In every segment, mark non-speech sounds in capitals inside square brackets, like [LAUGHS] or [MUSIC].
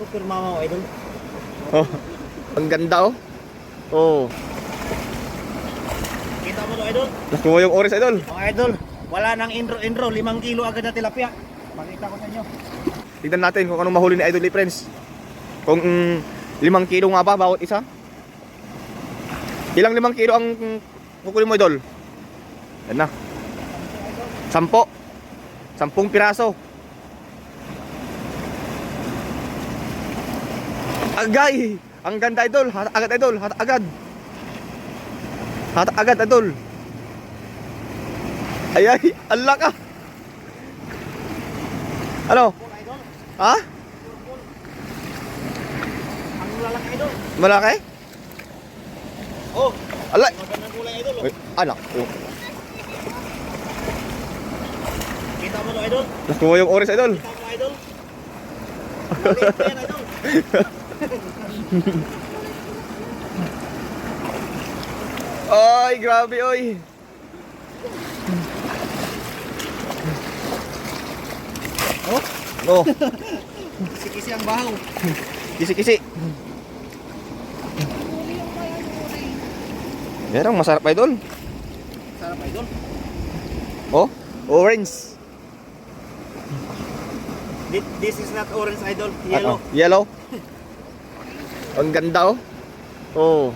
Super mama idol. Oh. Ang ganda oh. Oh. Kita mo to, idol? Nakuha yung oris idol. Mga idol, wala nang intro-intro. Limang kilo agad na tilapia. Pakita ko sa inyo. Tignan natin kung anong mahuli ni Idol Lee friends. Kung mm, limang kilo nga ba bawat isa? Ilang limang kilo ang mm, kukunin mo Idol? Yan na. Sampo. Sampung piraso. Agay! Ang ganda Idol. Hata agad Idol. Hata agad. Hata agad Idol. Ay ay, ang laka. Ano? Ha? Ang lalaki, idol. Malaki? Oh, Alay! magandang kulay, idol. oh. Ay, anak. Oh. Kita mo to, idol? Nakuha yung oris idol. Kita mo, idol? [LAUGHS] Maliit yan, idol. [LAUGHS] Ay, grabe oy. Oh, Oh, sikisi ang bahaw. kisi-kisi. Merong masarap idol. Sarap, idol. Oh, orange. Thi- This is not orange, idol. Yellow. Ano? Yellow. [LAUGHS] Ang ganda oh. Oh?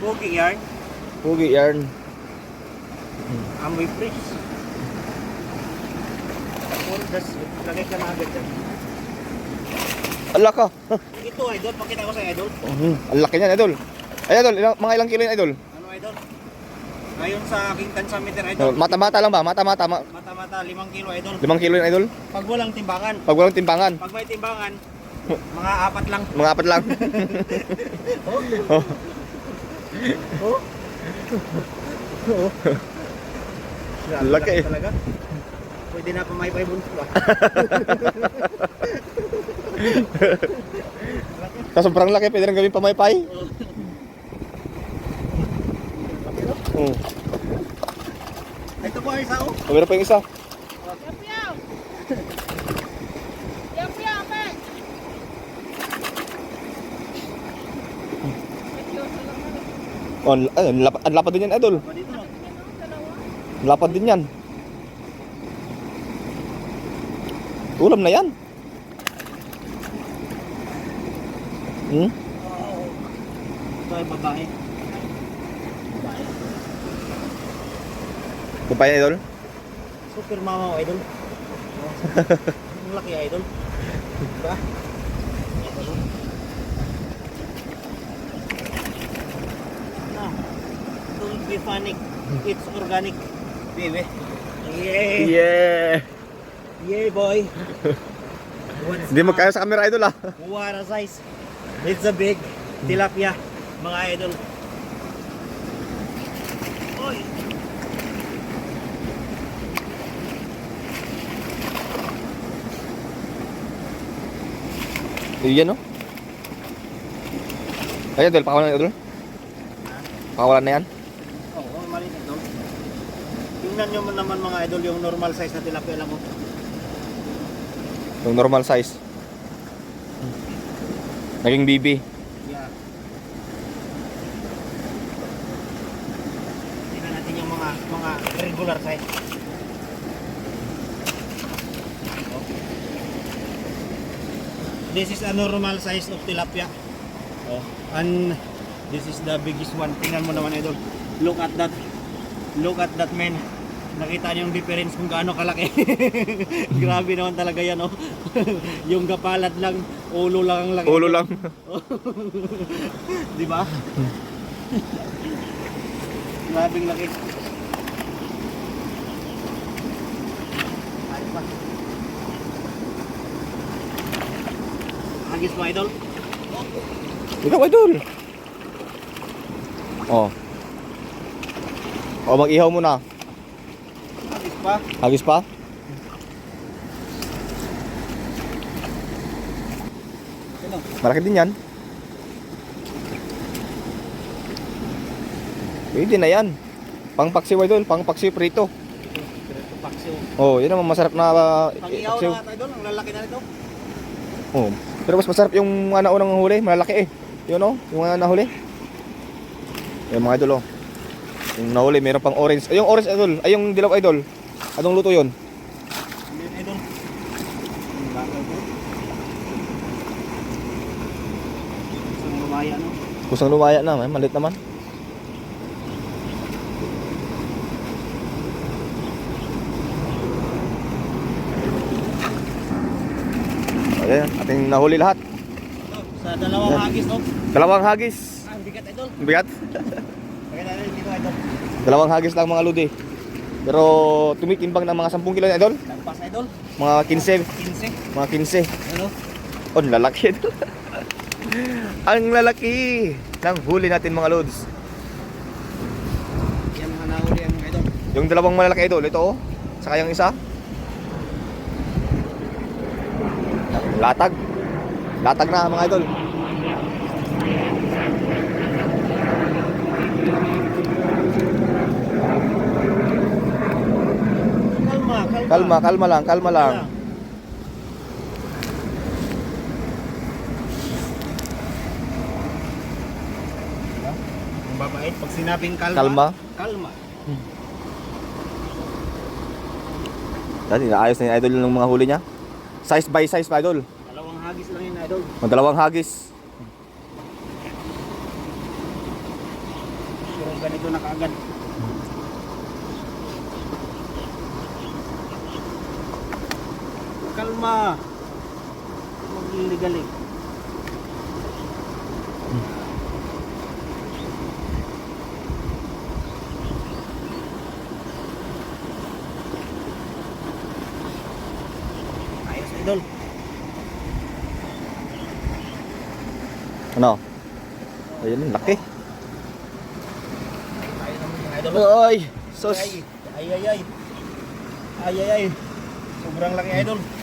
Poking yarn. pugi yarn. Amoy fresh. Das, lagay ka na agad dyan. Ang laka. Ito, idol. Pakita ko sa idol. Mhm, Ang laki niyan idol. Ay idol, ilang, mga ilang kilo yan idol? Ano, idol? Ngayon sa aking tansameter, No, idol. Mata-mata lang ba? Mata-mata. Ma Mata-mata, limang kilo, idol. limang kilo yan idol? Pag walang timbangan. Pag walang timbangan, Pag may timbangan, mga apat lang. mga apat lang. [LAUGHS] oh. Oh. Laki eh. Talaga. Pwede na pamaypay bunso [LAUGHS] ah. Sa sobrang laki, pwede rin gawin pamaypay. Oh. Ito po ay isa oh. Oh, meron pa yung isa. Oh, ang, ay, ang lapad, lapad din yan, idol. Lapad din yan. Ulam na yan. Hmm? Ito ay babae. Babae. Idol. Super mama idol. [LAUGHS] Ang laki idol. Diba? Don't be panic. It's organic. Baby. Yeah. Yeah! Yeah, boy. Hindi magkaya sa camera, idol ah. What a size. It's a big tilapia, mga idol. Oy. Yan, no? Ay, idol, pakawalan na, idol. Pakawalan na yan. Tingnan nyo man naman mga idol yung normal size na tilapia lang oh. Yung normal size. Naging BB. Yeah. Tingnan natin yung mga mga regular size. Oh. This is a normal size of tilapia. Oh. And this is the biggest one. Tingnan mo naman idol. Look at that. Look at that man. Nakita niyo yung difference kung gaano kalaki. [LAUGHS] Grabe naman talaga yan oh. [LAUGHS] yung gapalat lang, ulo lang ang laki. Ulo lang. [LAUGHS] Di ba? Grabing laki. Ayos pa. Agis mo, idol? Ikaw, idol. Oh. Oh, mag-ihaw muna. Agis pa. Hagis pa? Ano? Malaki din yan. Pwede na yan. Pangpaksiw idol, pangpaksiw prito. Diretso paksiw. Oh, yun naman masarap na uh, Pang ihaw paksiw. na idol. Ang lalaki na nito. Oh. Pero mas masarap yung mga naunang huli, malalaki eh. Yun oh, yung mga nahuli. Yung mga idol oh. Yung nahuli, meron pang orange. Ay, yung orange idol, ay yung dilaw idol. Anong luto yun? Idol? Ang bakal po. Isang lumaya, no? Kusang lumaya na, eh, malit naman. Ayan, ating nahuli lahat. Sa dalawang Yan. hagis, no? Dalawang hagis. Ah, bigat, idol. Bigat. Dalawang hagis lang mga ludi. Pero tumitimbang ng mga 10 kilo na idol. Lampas, idol. Mga 15. 15. Mga 15. Ano? Oh, lalaki idol. [LAUGHS] ang lalaki ng huli natin mga lods. Yan mga nahuli ang idol. Yung dalawang malalaki idol, ito oh. Saka yung isa. Latag. Latag na mga idol. Kalma, kalma. Lang, kalma lang. Ang babait, pag sinabing kalma, Kalma. kalma. Dati naayos na yung idol ng mga huli niya. Size by size pa idol. Dalawang hagis lang yun, idol. Mga dalawang hagis. Pero ganito na kaagad. Kalma. Magliligalig. Ayos, idol. Ano? Ayun, laki. Sos. Ay, ay, ay, ay. Ay, ay, ay. Sobrang laki idol.